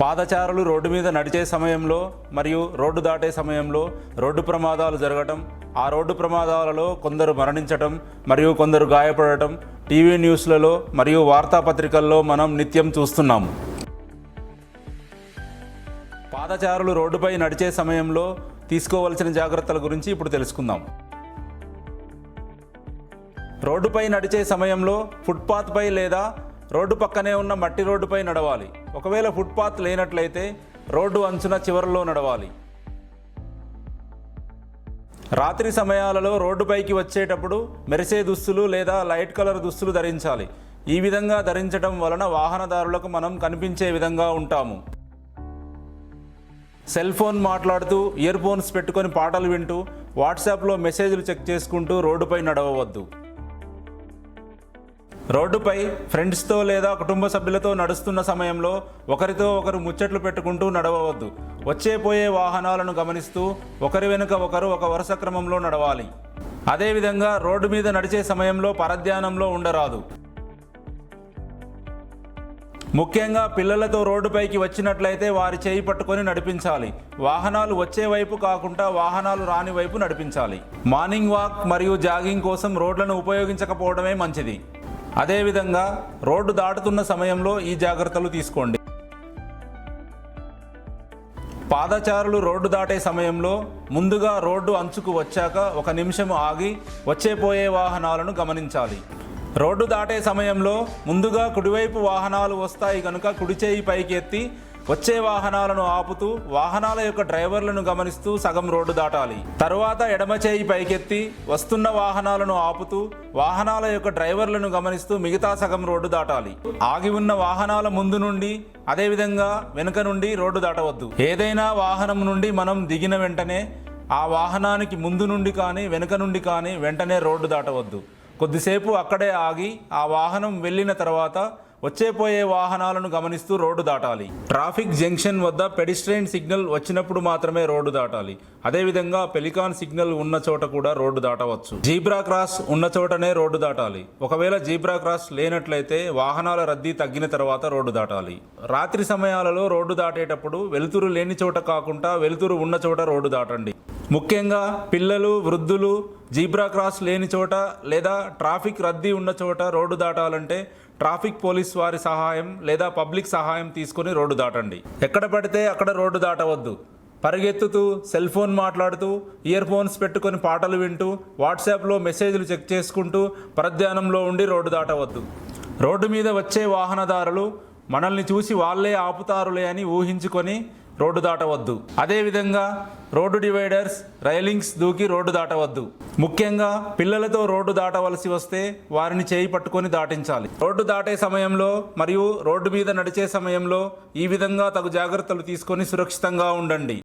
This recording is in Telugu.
పాదచారులు రోడ్డు మీద నడిచే సమయంలో మరియు రోడ్డు దాటే సమయంలో రోడ్డు ప్రమాదాలు జరగటం ఆ రోడ్డు ప్రమాదాలలో కొందరు మరణించటం మరియు కొందరు గాయపడటం టీవీ న్యూస్లలో మరియు వార్తాపత్రికల్లో మనం నిత్యం చూస్తున్నాము. పాదచారులు రోడ్డుపై నడిచే సమయంలో తీసుకోవలసిన జాగ్రత్తల గురించి ఇప్పుడు తెలుసుకుందాం. రోడ్డుపై నడిచే సమయంలో ఫుట్పాత్పై లేదా రోడ్డు పక్కనే ఉన్న మట్టి రోడ్డుపై నడవాలి. ఒకవేళ ఫుట్పాత్ లేనట్లయితే రోడ్డు అంచున చివరలో నడవాలి. రాత్రి సమయాలలో రోడ్డుపైకి వచ్చేటప్పుడు మెరిసే దుస్తులు లేదా లైట్ కలర్ దుస్తులు ధరించాలి. ఈ విధంగా ధరించడం వలన వాహనదారులకు మనం కనిపించే విధంగా ఉంటాము. సెల్ ఫోన్ మాట్లాడుతూ ఇయర్ ఫోన్స్ పెట్టుకొని పాటలు వింటూ వాట్సాప్లో మెసేజ్లు చెక్ చేసుకుంటూ రోడ్డుపై నడవవద్దు. రోడ్డుపై ఫ్రెండ్స్తో లేదా కుటుంబ సభ్యులతో నడుస్తున్న సమయంలో ఒకరితో ఒకరు ముచ్చట్లు పెట్టుకుంటూ నడవవద్దు. వచ్చే పోయే వాహనాలను గమనిస్తూ ఒకరి వెనుక ఒకరు ఒక వరుస క్రమంలో నడవాలి. అదేవిధంగా రోడ్డు మీద నడిచే సమయంలో పరధ్యానంలో ఉండరాదు. ముఖ్యంగా పిల్లలతో రోడ్డుపైకి వచ్చినట్లయితే వారి చేయి పట్టుకొని నడిపించాలి. వాహనాలు వచ్చే వైపు కాకుండా వాహనాలు రాని వైపు నడిపించాలి. మార్నింగ్ వాక్ మరియు జాగింగ్ కోసం రోడ్లను ఉపయోగించకపోవడమే మంచిది. అదేవిధంగా రోడ్డు దాటుతున్న సమయంలో ఈ జాగ్రత్తలు తీసుకోండి. పాదచారులు రోడ్డు దాటే సమయంలో ముందుగా రోడ్డు అంచుకు వచ్చాక ఒక నిమిషం ఆగి వచ్చేపోయే వాహనాలను గమనించాలి. రోడ్డు దాటే సమయంలో ముందుగా కుడివైపు వాహనాలు వస్తాయి కనుక కుడి చేయి పైకి ఎత్తి వచ్చే వాహనాలను ఆపుతూ వాహనాల యొక్క డ్రైవర్లను గమనిస్తూ సగం రోడ్డు దాటాలి. తరువాత ఎడమ చేయి పైకెత్తి వస్తున్న వాహనాలను ఆపుతూ వాహనాల యొక్క డ్రైవర్లను గమనిస్తూ మిగతా సగం రోడ్డు దాటాలి. ఆగి ఉన్న వాహనాల ముందు నుండి అదేవిధంగా వెనుక నుండి రోడ్డు దాటవద్దు. ఏదైనా వాహనం నుండి మనం దిగిన వెంటనే ఆ వాహనానికి ముందు నుండి కానీ వెనుక నుండి కానీ వెంటనే రోడ్డు దాటవద్దు. కొద్దిసేపు అక్కడే ఆగి ఆ వాహనం వెళ్ళిన తర్వాత వచ్చే పోయే వాహనాలను గమనిస్తూ రోడ్డు దాటాలి. ట్రాఫిక్ జంక్షన్ వద్ద పెడిస్ట్రైన్ సిగ్నల్ వచ్చినప్పుడు మాత్రమే రోడ్డు దాటాలి. అదేవిధంగా పెలికాన్ సిగ్నల్ ఉన్న చోట కూడా రోడ్డు దాటవచ్చు. జీబ్రా క్రాస్ ఉన్న చోటనే రోడ్డు దాటాలి. ఒకవేళ జీబ్రా క్రాస్ లేనట్లయితే వాహనాల రద్దీ తగ్గిన తర్వాత రోడ్డు దాటాలి. రాత్రి సమయాలలో రోడ్డు దాటేటప్పుడు వెలుతురు లేని చోట కాకుండా వెలుతురు ఉన్న చోట రోడ్డు దాటండి. ముఖ్యంగా పిల్లలు వృద్ధులు జీబ్రా క్రాస్ లేని చోట లేదా ట్రాఫిక్ రద్దీ ఉన్న చోట రోడ్డు దాటాలంటే ట్రాఫిక్ పోలీస్ వారి సహాయం లేదా పబ్లిక్ సహాయం తీసుకొని రోడ్డు దాటండి. ఎక్కడ పడితే అక్కడ రోడ్డు దాటవద్దు. పరిగెత్తుతూ సెల్ ఫోన్ మాట్లాడుతూ ఇయర్ ఫోన్స్ పెట్టుకొని పాటలు వింటూ వాట్సాప్లో మెసేజ్లు చెక్ చేసుకుంటూ పరధ్యానంలో ఉండి రోడ్డు దాటవద్దు. రోడ్డు మీద వచ్చే వాహనదారులు మనల్ని చూసి వాళ్ళే ఆపుతారులే అని ఊహించుకొని రోడ్డు దాటవద్దు. అదేవిధంగా రోడ్డు డివైడర్స్ రైలింగ్స్ దూకి రోడ్డు దాటవద్దు. ముఖ్యంగా పిల్లలతో రోడ్డు దాటవలసి వస్తే వారిని చేయి పట్టుకొని దాటించాలి. రోడ్డు దాటే సమయంలో మరియు రోడ్డు మీద నడిచే సమయంలో ఈ విధంగా తగు జాగ్రత్తలు తీసుకొని సురక్షితంగా ఉండండి.